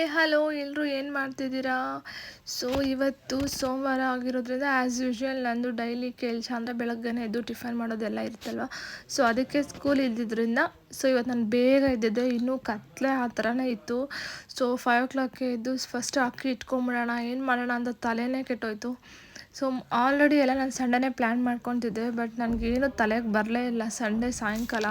Hi hello ಎಲ್ಲರೂ ಏನು ಮಾಡ್ತಿದ್ದೀರಾ? ಸೊ ಇವತ್ತು ಸೋಮವಾರ ಆಗಿರೋದ್ರಿಂದ ಆ್ಯಸ್ ಯೂಶ್ವಲ್ ನಂದು ಡೈಲಿ ಕೆಲಸ ಅಂದರೆ ಬೆಳಗ್ಗೆನೇ ಎದ್ದು ಟಿಫನ್ ಮಾಡೋದೆಲ್ಲ ಇರುತ್ತಲ್ವ? ಸೊ ಅದಕ್ಕೆ ಸ್ಕೂಲ್ ಇದ್ದಿದ್ದರಿಂದ ಸೊ ಇವತ್ತು ನಾನು ಬೇಗ ಇದ್ದಿದ್ದೆ ಇನ್ನೂ ಕತ್ಲೆ ಆ ಥರನೇ ಇತ್ತು. ಸೊ ಫೈವ್ ಓ ಕ್ಲಾಕ್ಗೆ ಎದ್ದು ಫಸ್ಟ್ ಅಕ್ಕಿ ಇಟ್ಕೊಂಬಿಡೋಣ, ಏನು ಮಾಡೋಣ ಅಂತ ತಲೆನೇ ಕೆಟ್ಟೋಯ್ತು. ಸೊ ಆಲ್ರೆಡಿ ಎಲ್ಲ ನಾನು ಸಂಡೇನೇ ಪ್ಲ್ಯಾನ್ ಮಾಡ್ಕೊತಿದ್ದೆ ಬಟ್ ನನಗೇನು ತಲೆಗೆ ಬರಲೇ ಇಲ್ಲ. ಸಂಡೇ ಸಾಯಂಕಾಲ.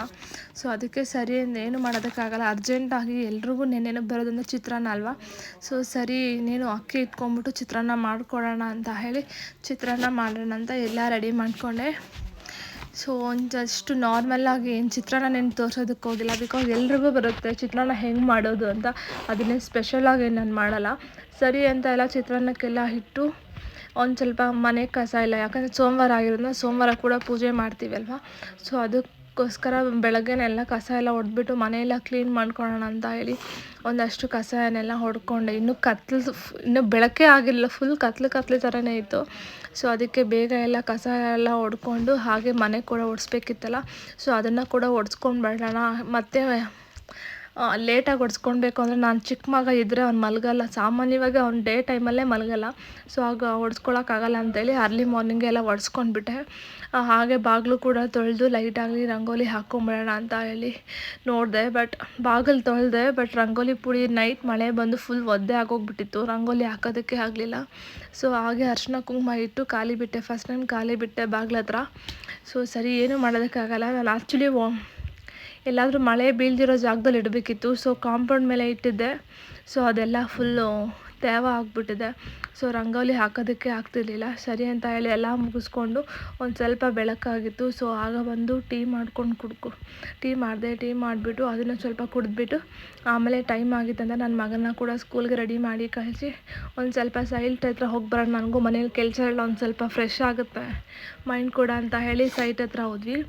ಸೊ ಅದಕ್ಕೆ ಸರಿ ಏನು ಮಾಡೋದಕ್ಕಾಗಲ್ಲ. ಅರ್ಜೆಂಟಾಗಿ ಎಲ್ರಿಗೂ ನೆನ್ನೆನೂ ಬರೋದಂದ್ರೆ ಚಿತ್ರಾನ್ನ ಅಲ್ವಾ? ಸೊ ಸರಿ, ನೀನು ಅಕ್ಕಿ ಇಟ್ಕೊಂಬಿಟ್ಟು ಚಿತ್ರಾನ್ನ ಮಾಡ್ಕೊಡೋಣ ಅಂತ ಹೇಳಿ ಚಿತ್ರಾನ್ನ ಮಾಡೋಣ ಅಂತ ಎಲ್ಲ ರೆಡಿ ಮಾಡಿಕೊಂಡೆ. ಸೊ ಒಂದಷ್ಟು ನಾರ್ಮಲ್ಲಾಗಿ ಏನು ಚಿತ್ರಾನ್ನ ನಾನು ತೋರ್ಸೋದಕ್ಕೆ ಹೋಗಿಲ್ಲ. ಬಿಕಾಸ್ ಎಲ್ರಿಗೂ ಬರುತ್ತೆ ಚಿತ್ರಾನ್ನ ಹೆಂಗೆ ಮಾಡೋದು ಅಂತ. ಅದನ್ನೇ ಸ್ಪೆಷಲಾಗಿ ನಾನು ಮಾಡಲ್ಲ. ಸರಿ ಅಂತ ಎಲ್ಲ ಚಿತ್ರಾನ್ನಕ್ಕೆಲ್ಲ ಇಟ್ಟು ಒಂದು ಸ್ವಲ್ಪ ಮನೆ ಕಸ ಇಲ್ಲ. ಯಾಕಂದರೆ ಸೋಮವಾರ ಆಗಿರೋದ್ರಿಂದ ಸೋಮವಾರ ಕೂಡ ಪೂಜೆ ಮಾಡ್ತೀವಿ ಅಲ್ವಾ ಸೊ ಅದಕ್ಕೋಸ್ಕರ ಬೆಳಗ್ಗೆನೆಲ್ಲ ಕಸ ಎಲ್ಲ ಹೊಡೆದ್ಬಿಟ್ಟು ಮನೆಯೆಲ್ಲ ಕ್ಲೀನ್ ಮಾಡ್ಕೊಳ್ಳೋಣ ಅಂತ ಹೇಳಿ ಒಂದಷ್ಟು ಕಸನೆಲ್ಲ ಹೊಡ್ಕೊಂಡೆ. ಇನ್ನೂ ಕತ್ಲು ಇನ್ನೂ ಬೆಳಕೇ ಆಗಿರಲಿಲ್ಲ ಫುಲ್ ಕತ್ಲು ಕತ್ಲು ಥರನೇ ಇತ್ತು. ಸೊ ಅದಕ್ಕೆ ಬೇಗ ಎಲ್ಲ ಕಸ ಎಲ್ಲ ಹೊಡ್ಕೊಂಡು ಹಾಗೆ ಮನೆ ಕೂಡ ಒಡಿಸ್ಬೇಕಿತ್ತಲ್ಲ. ಸೊ ಅದನ್ನು ಕೂಡ ಒಡ್ಸ್ಕೊಂಡು ಬರೋಣ ಮತ್ತು ಲೇಟಾಗಿ ಹೊಡ್ಸ್ಕೊಳ್ಬೇಕು ಅಂದರೆ ನಾನು ಚಿಕ್ಕ ಮಗ ಇದ್ದರೆ ಅವ್ನು ಮಲಗಲ್ಲ. ಸಾಮಾನ್ಯವಾಗಿ ಅವ್ನು ಡೇ ಟೈಮಲ್ಲೇ ಮಲಗಲ್ಲ. ಸೊ ಆಗ ಹೊಡ್ಸ್ಕೊಳಕ್ಕಾಗಲ್ಲ ಅಂತೇಳಿ ಅರ್ಲಿ ಮಾರ್ನಿಂಗೆ ಎಲ್ಲ ಒಡ್ಸ್ಕೊಂಡ್ಬಿಟ್ಟೆ ಹಾಗೆ ಬಾಗಿಲು ಕೂಡ ತೊಳೆದು ಲೈಟಾಗಲಿ ರಂಗೋಲಿ ಹಾಕ್ಕೊಂಬಿಡೋಣ ಅಂತ ಹೇಳಿ ನೋಡಿದೆ. ಬಟ್ ಬಾಗಿಲು ತೊಳೆದೆ ಬಟ್ ರಂಗೋಲಿ ಪುಡಿ ನೈಟ್ ಮಳೆ ಬಂದು ಫುಲ್ ಒದ್ದೆ ಆಗೋಗ್ಬಿಟ್ಟಿತ್ತು. ರಂಗೋಲಿ ಹಾಕೋದಕ್ಕೆ ಆಗಲಿಲ್ಲ. ಸೊ ಹಾಗೆ ಅರ್ಶಿನ ಕುಂಕುಮ ಇಟ್ಟು ಖಾಲಿ ಬಿಟ್ಟೆ. ಫಸ್ಟ್ ಟೈಮ್ ಖಾಲಿ ಬಿಟ್ಟೆ ಬಾಗ್ಲ ಹತ್ರ ಸೊ ಸರಿ, ಏನೂ ಮಾಡೋದಕ್ಕಾಗಲ್ಲ. ನಾನು ಆ್ಯಕ್ಚುಲಿ ಎಲ್ಲಾದರೂ ಮಳೆ ಬೀಳ್ದಿರೋ ಜಾಗದಲ್ಲಿ ಇಡಬೇಕಿತ್ತು. ಸೊ ಕಾಂಪೌಂಡ್ ಮೇಲೆ ಇಟ್ಟಿದ್ದೆ. ಸೊ ಅದೆಲ್ಲ ಫುಲ್ಲು ತೇವ ಆಗಿಬಿಟ್ಟಿದೆ. ಸೊ ರಂಗೋಲಿ ಹಾಕೋದಕ್ಕೆ ಆಗ್ತಿರ್ಲಿಲ್ಲ. ಸರಿ ಅಂತ ಹೇಳಿ ಎಲ್ಲ ಮುಗಿಸ್ಕೊಂಡು ಒಂದು ಸ್ವಲ್ಪ ಬೆಳಕಾಗಿತ್ತು. ಸೊ ಆಗ ಬಂದು ಟೀ ಮಾಡ್ಕೊಂಡು ಕುಡ್ಕೊ. ಟೀ ಮಾಡಿದೆ, ಟೀ ಮಾಡಿಬಿಟ್ಟು ಅದನ್ನು ಸ್ವಲ್ಪ ಕುಡಿದ್ಬಿಟ್ಟು ಆಮೇಲೆ ಟೈಮ್ ಆಗಿತ್ತಂತ ನನ್ನ ಮಗನ ಕೂಡ ಸ್ಕೂಲ್ಗೆ ರೆಡಿ ಮಾಡಿ ಕಳಿಸಿ ಒಂದು ಸ್ವಲ್ಪ ಸೈಟ್ ಹತ್ರ ಹೋಗಿ ಬರೋಣ. ನನಗೂ ಮನೇಲಿ ಕೆಲಸ ಎಲ್ಲ ಒಂದು ಸ್ವಲ್ಪ ಫ್ರೆಶ್ ಆಗುತ್ತೆ. ಮೈಂಡ್ ಕೂಡ ಅಂತ ಹೇಳಿ ಸೈಟ್ ಹತ್ರ ಹೋದ್ವಿ.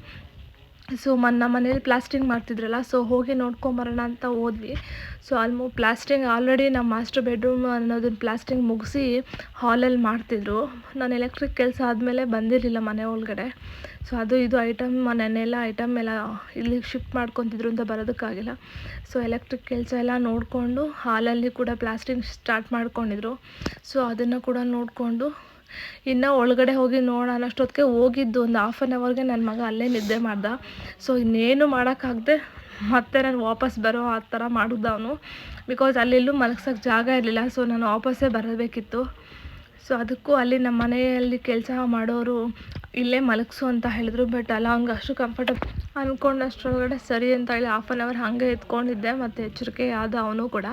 ಸೊ ಮನ್ ನಮ್ಮ ಮನೇಲಿ ಪ್ಲಾಸ್ಟಿಂಗ್ ಮಾಡ್ತಿದ್ರಲ್ಲ ಸೊ ಹೋಗಿ ನೋಡ್ಕೊಂಬರೋಣ ಅಂತ ಹೋದ್ವಿ. ಸೊ ಆಲ್ಮೋ ಪ್ಲಾಸ್ಟಿಂಗ್ ಆಲ್ರೆಡಿ ನಮ್ಮ ಮಾಸ್ಟರ್ ಬೆಡ್ರೂಮ್ ಅನ್ನೋದನ್ನ ಪ್ಲಾಸ್ಟಿಂಗ್ ಮುಗಿಸಿ ಹಾಲಲ್ಲಿ ಮಾಡ್ತಿದ್ರು. ನಾನು ಎಲೆಕ್ಟ್ರಿಕ್ ಕೆಲಸ ಆದಮೇಲೆ ಬಂದಿರಲಿಲ್ಲ ಮನೆ ಒಳಗಡೆ. ಸೊ ಅದು ಇದು ಐಟಮ್, ನೆನ್ನೆಲ್ಲ ಐಟಮ್ ಎಲ್ಲ ಇಲ್ಲಿ ಶಿಫ್ಟ್ ಮಾಡ್ಕೊತಿದ್ರು ಅಂತ ಬರೋದಕ್ಕಾಗಿಲ್ಲ. ಸೊ ಎಲೆಕ್ಟ್ರಿಕ್ ಕೆಲಸ ಎಲ್ಲ ನೋಡಿಕೊಂಡು ಹಾಲಲ್ಲಿ ಕೂಡ ಪ್ಲಾಸ್ಟಿಂಗ್ ಸ್ಟಾರ್ಟ್ ಮಾಡ್ಕೊಂಡಿದ್ರು. ಸೊ ಅದನ್ನು ಕೂಡ ನೋಡಿಕೊಂಡು ಇನ್ನು ಒಳಗಡೆ ಹೋಗಿ ನೋಡೋಣ ಅಷ್ಟೊತ್ತಿಗೆ ಹೋಗಿದ್ದು ಒಂದು ಹಾಫ್ ಆನ್ ಅವರ್ಗೆ ನನ್ನ ಮಗ ಅಲ್ಲೇ ನಿದ್ದೆ ಮಾಡ್ದ. ಸೊ ಇನ್ನೇನು ಮಾಡೋಕ್ಕಾಗದೆ ಮತ್ತೆ ನಾನು ವಾಪಸ್ ಬರೋ ಆ ಥರ ಮಾಡಿದ್ದ ಅವನು. ಬಿಕಾಸ್ ಅಲ್ಲೆಲ್ಲೂ ಮಲಗ್ಸೋಕ್ಕೆ ಜಾಗ ಇರಲಿಲ್ಲ. ಸೊ ನಾನು ವಾಪಸ್ಸೇ ಬರಬೇಕಿತ್ತು. ಸೊ ಅದಕ್ಕೂ ಅಲ್ಲಿ ನಮ್ಮ ಮನೆಯಲ್ಲಿ ಕೆಲಸ ಮಾಡೋರು ಇಲ್ಲೇ ಮಲಗಿಸು ಅಂತ ಹೇಳಿದ್ರು ಬಟ್ ಅಲ್ಲ, ಅವ್ನಿಗೆ ಅಷ್ಟು ಕಂಫರ್ಟಬ್ ಅಂದ್ಕೊಂಡಷ್ಟರೊಳಗಡೆ ಸರಿ ಅಂತ ಹೇಳಿ ಹಾಫ್ ಆನ್ ಅವರ್ ಹಾಗೆ ಎತ್ಕೊಂಡಿದ್ದೆ, ಮತ್ತು ಎಚ್ಚರಿಕೆ ಆದ ಅವನು ಕೂಡ.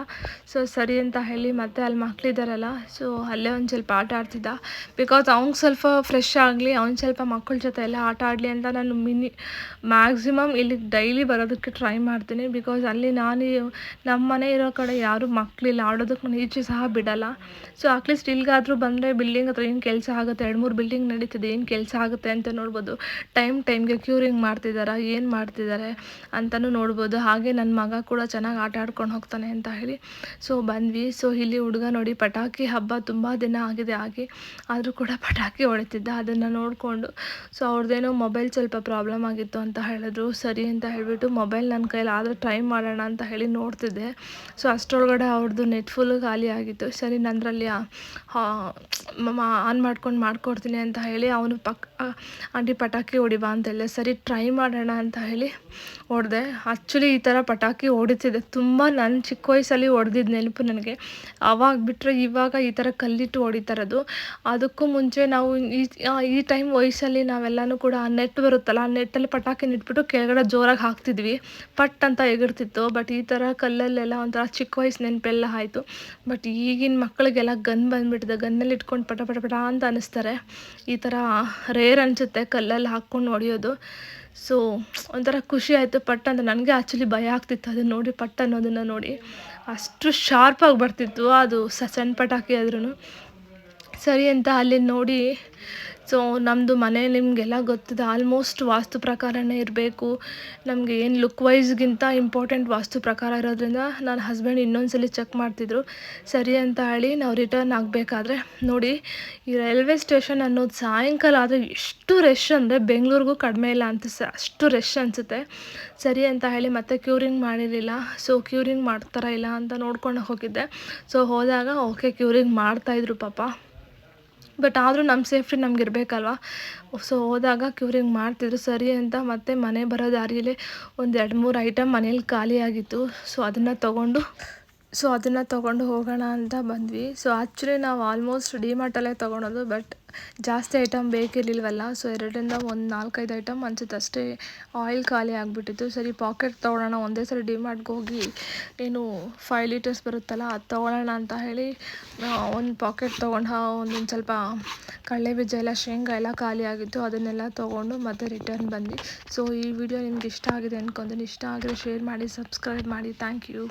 ಸೊ ಸರಿ ಅಂತ ಹೇಳಿ ಮತ್ತೆ ಅಲ್ಲಿ ಮಕ್ಕಳಿದ್ದಾರಲ್ಲ ಸೊ ಅಲ್ಲೇ ಒಂದು ಸ್ವಲ್ಪ ಆಟ ಆಡ್ತಿದ್ದ. ಬಿಕಾಸ್ ಅವ್ನಿಗೆ ಸ್ವಲ್ಪ ಫ್ರೆಶ್ ಆಗಲಿ, ಅವ್ನು ಸ್ವಲ್ಪ ಮಕ್ಕಳ ಜೊತೆ ಎಲ್ಲ ಆಟ ಆಡಲಿ ಅಂತ ನಾನು ಮಿನಿ ಮ್ಯಾಕ್ಸಿಮಮ್ ಇಲ್ಲಿಗೆ ಡೈಲಿ ಬರೋದಕ್ಕೆ ಟ್ರೈ ಮಾಡ್ತೀನಿ. ಬಿಕಾಸ್ ಅಲ್ಲಿ ನಾನು ನಮ್ಮ ಮನೆ ಇರೋ ಕಡೆ ಯಾರೂ ಮಕ್ಕಳಿಲ್ಲ ಆಡೋದಕ್ಕೆ ನಾನು ಈಚೆ ಸಹ ಬಿಡಲ್ಲ. ಸೊ ಅಟ್ಲೀಸ್ಟ್ ಇಲ್ಲಿಗಾದರೂ ಬಂದರೆ ಬಿಲ್ಡಿಂಗ್ ಹತ್ರ ಏನು ಕೆಲಸ ಆಗುತ್ತೆ, ಎರಡು ಮೂರು ಬಿಲ್ಡಿಂಗ್ ನಡೀತಿದೆ, ಏನು ಕೆಲಸ ಆಗುತ್ತೆ ಅಂತ ನೋಡ್ಬೋದು. ಟೈಮ್ ಟೈಮ್ಗೆ ಕ್ಯೂರಿಂಗ್ ಮಾಡ್ತಿದ್ದಾರೆ ಏನು ಮಾಡ್ತಿದ್ದಾರೆ ಅಂತಲೂ ನೋಡ್ಬೋದು. ಹಾಗೆ ನನ್ನ ಮಗ ಕೂಡ ಚೆನ್ನಾಗಿ ಆಟ ಆಡ್ಕೊಂಡು ಹೋಗ್ತಾನೆ ಅಂತ ಹೇಳಿ. ಸೊ ಬಂದ್ವಿ. ಸೊ ಇಲ್ಲಿ ಹುಡುಗ ನೋಡಿ ಪಟಾಕಿ ಹಬ್ಬ ತುಂಬ ದಿನ ಆಗಿದೆ ಆಗಿ ಆದರೂ ಕೂಡ ಪಟಾಕಿ ಹೊಡಿತಿದ್ದ. ಅದನ್ನು ನೋಡಿಕೊಂಡು ಸೊ ಅವ್ರದ್ದೇನೋ ಮೊಬೈಲ್ ಸ್ವಲ್ಪ ಪ್ರಾಬ್ಲಮ್ ಆಗಿತ್ತು ಅಂತ ಹೇಳಿದ್ರು. ಸರಿ ಅಂತ ಹೇಳಿಬಿಟ್ಟು ಮೊಬೈಲ್ ನನ್ನ ಕೈಲಿ ಆದರೂ ಟ್ರೈ ಮಾಡೋಣ ಅಂತ ಹೇಳಿ ನೋಡ್ತಿದ್ದೆ. ಸೊ ಅಷ್ಟರೊಳಗಡೆ ಅವ್ರದ್ದು ನೆಟ್ ಫುಲ್ ಖಾಲಿ ಆಗಿತ್ತು. ಸರಿ ನಂದರಲ್ಲಿ ಆನ್ ಮಾಡ್ಕೊಂಡು ಮಾಡ್ಕೊಡ್ತೀನಿ ಅಂತ ಹೇಳಿ ಅವನು ಪಕ್ ಆಂಟಿ ಪಟಾಕಿ ಹೊಡಿಬಾ ಅಂತ ಹೇಳಿದೆ ಸರಿ ಟ್ರೈ ಮಾಡೋಣ ಅಂತ ಹೇಳಿ ಹೊಡೆದೆ. ಆ್ಯಕ್ಚುಲಿ ಈ ಥರ ಪಟಾಕಿ ಹೊಡಿತಿದ್ದೆ. ತುಂಬ ನನ್ನ ಚಿಕ್ಕ ವಯಸ್ಸಲ್ಲಿ ಹೊಡೆದಿದ್ದ ನೆನಪು ನನಗೆ. ಆವಾಗ ಬಿಟ್ಟರೆ ಇವಾಗ ಈ ಥರ ಕಲ್ಲಿಟ್ಟು ಹೊಡಿತಾರದು. ಅದಕ್ಕೂ ಮುಂಚೆ ನಾವು ಈ ಈ ಟೈಮ್ ವಯಸ್ಸಲ್ಲಿ ನಾವೆಲ್ಲನೂ ಕೂಡ ಆ ನೆಟ್ ಬರುತ್ತಲ್ಲ, ಆ ನೆಟ್ಟಲ್ಲಿ ಪಟಾಕಿನ ಇಟ್ಬಿಟ್ಟು ಕೆಳಗಡೆ ಜೋರಾಗಿ ಹಾಕ್ತಿದ್ವಿ. ಪಟ್ ಅಂತ ಎಗಿರ್ತಿತ್ತು. ಬಟ್ ಈ ಥರ ಕಲ್ಲಲ್ಲೆಲ್ಲ ಒಂಥರ ಚಿಕ್ಕ ವಯಸ್ಸು ನೆನಪೆಲ್ಲ ಆಯಿತು. ಬಟ್ ಈಗಿನ ಮಕ್ಕಳಿಗೆಲ್ಲ ಗನ್ ಬಂದುಬಿಟ್ಟಿದೆ. ಗನ್ನಲ್ಲಿ ಇಟ್ಕೊಂಡು ಪಟ ಪಟ ಪಟ ಅಂತ ಅನ್ನಿಸ್ತಾರೆ ಈ ಥರ ರೇರ್ ಅನಿಸುತ್ತೆ, ಕಲ್ಲಲ್ಲಿ ಹಾಕ್ಕೊಂಡು ಹೊಡೆಯೋದು. ಸೊ ಒಂಥರ ಖುಷಿ ಆಯಿತು ಪಟ್ಟ ಅಂತ. ನನಗೆ ಆ್ಯಕ್ಚುಲಿ ಭಯ ಆಗ್ತಿತ್ತು ಅದನ್ನು ನೋಡಿ ಪಟ್ಟ ಅನ್ನೋದನ್ನು ನೋಡಿ. ಅಷ್ಟು ಶಾರ್ಪಾಗಿ ಬರ್ತಿತ್ತು ಅದು ಸಣ್ಣ ಪಟಾಕಿ ಆದ್ರೂ ಸರಿ ಅಂತ ಅಲ್ಲಿ ನೋಡಿ ಸೊ ನಮ್ಮದು ಮನೆ ನಿಮಗೆಲ್ಲ ಗೊತ್ತಿದೆ ಆಲ್ಮೋಸ್ಟ್ ವಾಸ್ತು ಪ್ರಕಾರನೇ ಇರಬೇಕು. ನಮಗೆ ಏನು ಲುಕ್ ವೈಸ್ಗಿಂತ ಇಂಪಾರ್ಟೆಂಟ್ ವಾಸ್ತು ಪ್ರಕಾರ ಇರೋದ್ರಿಂದ ನನ್ನ ಹಸ್ಬೆಂಡ್ ಇನ್ನೊಂದು ಸಲ ಚೆಕ್ ಮಾಡ್ತಿದ್ರು. ಸರಿ ಅಂತ ಹೇಳಿ ನಾವು ರಿಟರ್ನ್ ಆಗಬೇಕಾದ್ರೆ ನೋಡಿ, ಈ ರೈಲ್ವೆ ಸ್ಟೇಷನ್ ಅನ್ನೋದು ಸಾಯಂಕಾಲ ಆದರೆ ಎಷ್ಟು ರಶ್ ಅಂದರೆ ಬೆಂಗಳೂರಿಗೂ ಕಡಿಮೆ ಇಲ್ಲ ಅಂತ ಸ, ಅಷ್ಟು ರಶ್ ಅನಿಸುತ್ತೆ. ಸರಿ ಅಂತ ಹೇಳಿ ಮತ್ತೆ ಕ್ಯೂರಿಂಗ್ ಮಾಡಿರಲಿಲ್ಲ. ಸೊ ಕ್ಯೂರಿಂಗ್ ಮಾಡ್ತಾರ ಇಲ್ಲ ಅಂತ ನೋಡ್ಕೊಂಡು ಹೋಗಿದ್ದೆ. ಸೊ ಹೋದಾಗ ಓಕೆ ಕ್ಯೂರಿಂಗ್ ಮಾಡ್ತಾಯಿದ್ರು ಪಾಪ. ಬಟ್ ಆದರೂ ನಮ್ಮ ಸೇಫ್ಟಿ ನಮ್ಗೆ ಇರಬೇಕಲ್ವ ಸೊ ಹೋದಾಗ ಕ್ಯೂರಿಂಗ್ ಮಾಡ್ತಿದ್ರು, ಸರಿ ಅಂತ ಮತ್ತೆ ಮನೆ ಬರೋ ದಾರಿಯಲ್ಲೇ ಒಂದು ಎರಡು ಮೂರು ಐಟಮ್ ಮನೇಲಿ ಖಾಲಿಯಾಗಿತ್ತು. ಸೊ ಅದನ್ನು ತೊಗೊಂಡು ಸೊ ಅದನ್ನು ತೊಗೊಂಡು ಹೋಗೋಣ ಅಂತ ಬಂದ್ವಿ. ಸೊ ಆ್ಯಕ್ಚುಲಿ ನಾವು ಆಲ್ಮೋಸ್ಟ್ ಡಿಮಾರ್ಟಲ್ಲೇ ತೊಗೊಳೋದು ಬಟ್ ಜಾಸ್ತಿ ಐಟಮ್ ಬೇಕಿರಲಿಲ್ವಲ್ಲ ಸೊ ಎರಡರಿಂದ ಒಂದು ನಾಲ್ಕೈದು ಐಟಮ್ ಅನ್ಸುತ್ತೆ ಅಷ್ಟೇ. ಆಯಿಲ್ ಖಾಲಿ ಆಗಿಬಿಟ್ಟಿತ್ತು. ಸರಿ ಪಾಕೆಟ್ ತೊಗೊಳೋಣ, ಒಂದೇ ಸರಿ ಡಿಮಾರ್ಟ್ಗೆ ಹೋಗಿ ಏನು ಫೈವ್ ಲೀಟರ್ಸ್ ಬರುತ್ತಲ್ಲ, ಅದು ತೊಗೊಳೋಣ ಅಂತ ಹೇಳಿ ಒಂದು ಪಾಕೆಟ್ ತೊಗೊಂಡು, ಒಂದೊಂದು ಸ್ವಲ್ಪ ಕಡಲೆ ಬೀಜ ಎಲ್ಲ, ಶೇಂಗಾ ಎಲ್ಲ ಖಾಲಿ ಆಗಿತ್ತು, ಅದನ್ನೆಲ್ಲ ತೊಗೊಂಡು ಮತ್ತೆ ರಿಟರ್ನ್ ಬಂದ್ವಿ. ಸೊ ಈ ವಿಡಿಯೋ ನಿಮ್ಗೆ ಇಷ್ಟ ಆಗಿದೆ ಅಂದ್ಕೊಂತೀನಿ ಇಷ್ಟ ಆದರೆ ಶೇರ್ ಮಾಡಿ ಸಬ್ಸ್ಕ್ರೈಬ್ ಮಾಡಿ. Thank you